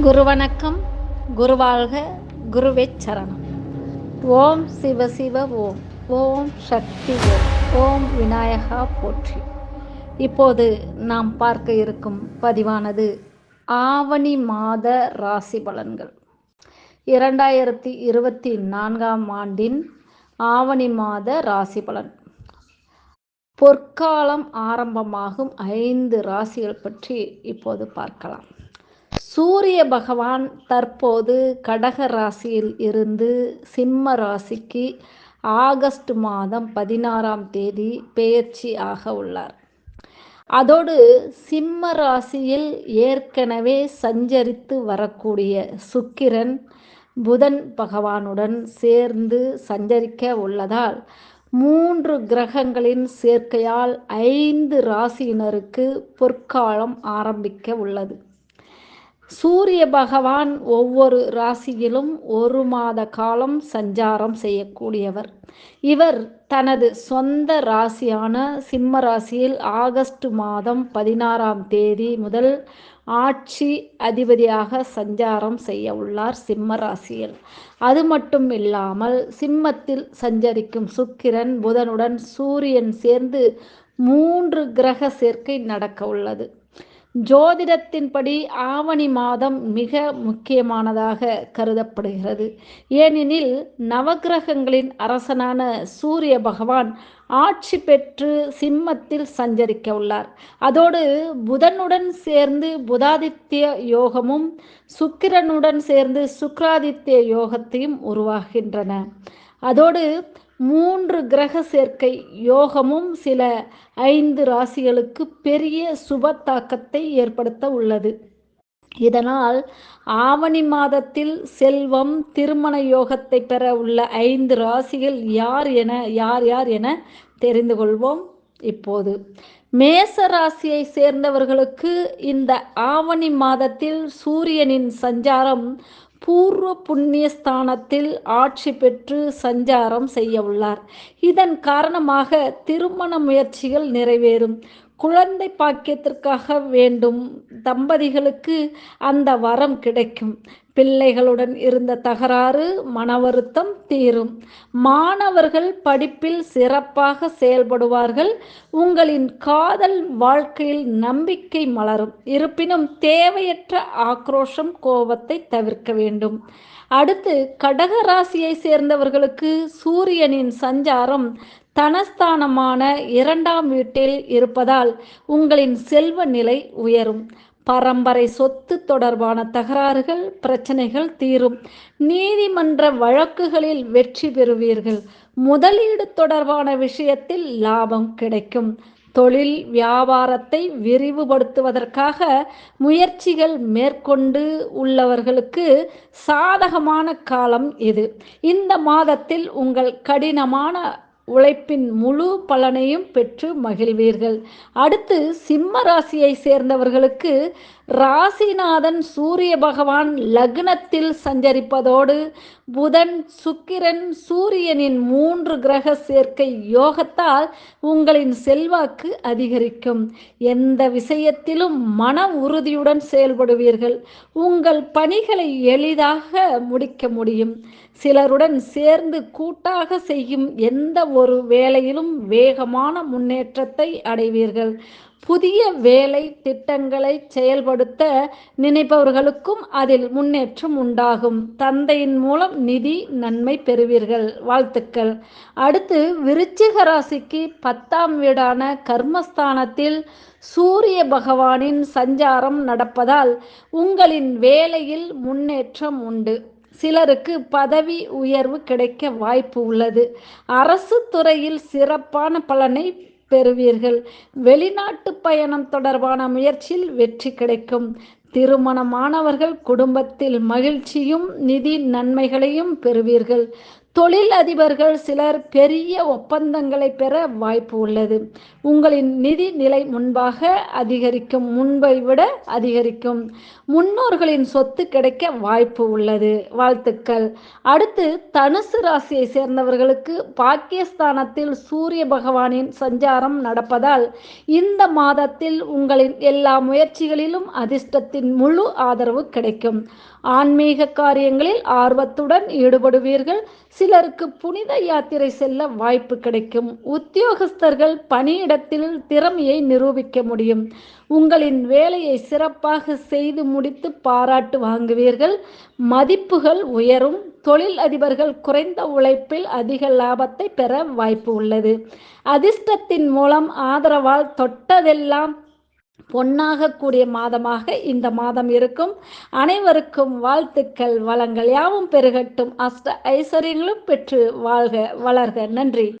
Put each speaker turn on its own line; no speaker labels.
குரு வணக்கம் குருவாழ்க குருவே சரணம். ஓம் சிவ சிவ ஓம் ஓம் சக்தி ஓம் ஓம் விநாயகா போற்றி. இப்போது நாம் பார்க்க இருக்கும் பதிவானது ஆவணி மாத ராசி பலன்கள். இரண்டாயிரத்தி இருபத்தி நான்காம் ஆண்டின் ஆவணி மாத ராசி பலன். பொற்காலம் ஆரம்பமாகும் ஐந்து ராசிகள் பற்றி இப்போது பார்க்கலாம். சூரிய பகவான் தற்போது கடக ராசியில் இருந்து சிம்ம ராசிக்கு ஆகஸ்ட் மாதம் பதினாறாம் தேதி பெயர்ச்சி ஆக உள்ளார். அதோடு சிம்ம ராசியில் ஏற்கனவே சஞ்சரித்து வரக்கூடிய சுக்கிரன் புதன் பகவானுடன் சேர்ந்து சஞ்சரிக்க உள்ளதால் மூன்று கிரகங்களின் சேர்க்கையால் ஐந்து ராசியினருக்கு பொற்காலம் ஆரம்பிக்க உள்ளது. சூரிய பகவான் ஒவ்வொரு ராசியிலும் ஒரு மாத காலம் சஞ்சாரம் செய்யக்கூடியவர். இவர் தனது சொந்த ராசியான சிம்ம ராசியில் ஆகஸ்ட் மாதம் பதினாறாம் தேதி முதல் ஆட்சி அதிபதியாக சஞ்சாரம் செய்ய உள்ளார் சிம்ம ராசியில். அது மட்டும் இல்லாமல் சிம்மத்தில் சஞ்சரிக்கும் சுக்கிரன் புதனுடன் சூரியன் சேர்ந்து மூன்று கிரக சேர்க்கை நடக்க உள்ளது. ஜோதிடத்தின்படி ஆவணி மாதம் மிக முக்கியமானதாக கருதப்படுகிறது. ஏனெனில் நவகிரகங்களின் அரசனான சூரிய பகவான் ஆட்சி பெற்று சிம்மத்தில் சஞ்சரிக்க உள்ளார். அதோடு புதனுடன் சேர்ந்து புதாதித்ய யோகமும் சுக்கிரனுடன் சேர்ந்து சுக்ராதித்ய யோகத்தையும் உருவாகின்றன அதோடு மூன்று கிரக சேர்க்கை யோகமும் சில ஐந்து ராசிகளுக்கு பெரிய சுப தாக்கத்தை ஏற்படுத்த உள்ளது. இதனால் ஆவணி மாதத்தில் செல்வம் திருமண யோகத்தை பெற உள்ள ஐந்து ராசிகள் யார் என யார் யார் என தெரிந்து கொள்வோம். இப்போது. மேச ராசியை சேர்ந்தவர்களுக்கு இந்த ஆவணி மாதத்தில் சூரியனின் சஞ்சாரம் பூர்வ புண்ணிய ஸ்தானத்தில் ஆட்சி பெற்று சஞ்சாரம் செய்ய உள்ளார். இதன் காரணமாக திருமண முயற்சிகள் நிறைவேறும். குழந்தை பாக்கியத்திற்காக வேண்டும். தம்பதிகளுக்கு அந்த வரம் கிடைக்கும். பிள்ளைகளுடன் இருந்த தகராறு மன வருத்தம் தீரும். மாணவர்கள் படிப்பில் சிறப்பாக செயல்படுவார்கள். உங்களின் காதல் வாழ்க்கையில் நம்பிக்கை மலரும். இருப்பினும் தேவையற்ற ஆக்ரோஷம் கோபத்தை தவிர்க்க வேண்டும். அடுத்து கடக ராசியை சேர்ந்தவர்களுக்கு சூரியனின் சஞ்சாரம் தனஸ்தானமான இரண்டாம் வீட்டில் இருப்பதால் உங்களின் செல்வ நிலை உயரும். பரம்பரை சொத்து தொடர்பான தகராறுகள் பிரச்சனைகள் தீரும். நீதிமன்ற வழக்குகளில் வெற்றி பெறுவீர்கள். முதலீடு தொடர்பான விஷயத்தில் லாபம் கிடைக்கும். தொழில் வியாபாரத்தை விரிவுபடுத்துவதற்காக முயற்சிகள் மேற்கொண்டு உள்ளவர்களுக்கு சாதகமான காலம் இது. இந்த மாதத்தில் உங்கள் கடினமான உழைப்பின் முழு பலனையும் பெற்று மகிழ்வீர்கள். அடுத்து சிம்ம ராசியை சேர்ந்தவர்களுக்கு ராசிநாதன் சூரிய பகவான் லக்னத்தில் சஞ்சரிப்பதோடு புதன் சுக்கிரன் சூரியனின் மூன்று கிரக சேர்க்கை யோகத்தால் உங்களின் செல்வாக்கு அதிகரிக்கும். எந்த விஷயத்திலும் மன உறுதியுடன் செயல்படுவீர்கள். உங்கள் பணிகளை எளிதாக முடிக்க முடியும். சிலருடன் சேர்ந்து கூட்டாக செய்யும் எந்த ஒரு வேலையிலும் வேகமான முன்னேற்றத்தை அடைவீர்கள். புதிய வேலை திட்டங்களை செயல்படுத்த நினைப்பவர்களுக்கும் அதில் முன்னேற்றம் உண்டாகும். தந்தையின் மூலம் நிதி நன்மை பெறுவீர்கள். வாழ்த்துக்கள். அடுத்து விருச்சிக ராசிக்கு பத்தாம் வீடான கர்மஸ்தானத்தில் சூரிய பகவானின் சஞ்சாரம் நடப்பதால் உங்களின் வேலையில் முன்னேற்றம் உண்டு. சிலருக்கு பதவி உயர்வு கிடைக்க வாய்ப்பு உள்ளது. அரசு துறையில் சிறப்பான பலனை பெறுவீர்கள். வெளிநாட்டு பயணம் தொடர்பான முயற்சியில் வெற்றி கிடைக்கும். திருமணமானவர்கள் குடும்பத்தில் மகிழ்ச்சியும் நிதி நன்மைகளையும் பெறுவீர்கள். தொழில் அதிபர்கள் சிலர் பெரிய ஒப்பந்தங்களை பெற வாய்ப்பு உள்ளது. உங்களின் நிதி நிலை முன்பாக அதிகரிக்கும் முன்பை விட அதிகரிக்கும். முன்னோர்களின் சொத்து கிடைக்க வாய்ப்பு உள்ளது. வாழ்த்துக்கள். அடுத்து தனுசு ராசியை சேர்ந்தவர்களுக்கு பாகிஸ்தானத்தில் சூரிய பகவானின் சஞ்சாரம் நடப்பதால் இந்த மாதத்தில் உங்களின் எல்லா முயற்சிகளிலும் அதிர்ஷ்டத்தின் முழு ஆதரவு கிடைக்கும். ஆன்மீக காரியங்களில் ஆர்வத்துடன் ஈடுபடுவீர்கள். சிலருக்கு புனித யாத்திரை செல்ல வாய்ப்பு கிடைக்கும். உத்தியோகஸ்தர்கள் பணியிடத்தில் திறமையை நிரூபிக்க முடியும். உங்களின் வேலையை சிறப்பாக செய்து முடித்து பாராட்டு வாங்குவீர்கள். மதிப்புகள் உயரும். தொழில் அதிபர்கள் குறைந்த உழைப்பில் அதிக லாபத்தை பெற வாய்ப்பு உள்ளது. அதிர்ஷ்டத்தின் மூலம் ஆதரவால் தொட்டதெல்லாம் பொன்னாகக்கூடிய மாதமாக இந்த மாதம் இருக்கும். அனைவருக்கும் வாழ்த்துக்கள் வளங்கள் யாவும் பெருகட்டும். அஷ்ட ஐஸ்வர்யங்களும் பெற்று வாழ்க வளர்க. நன்றி.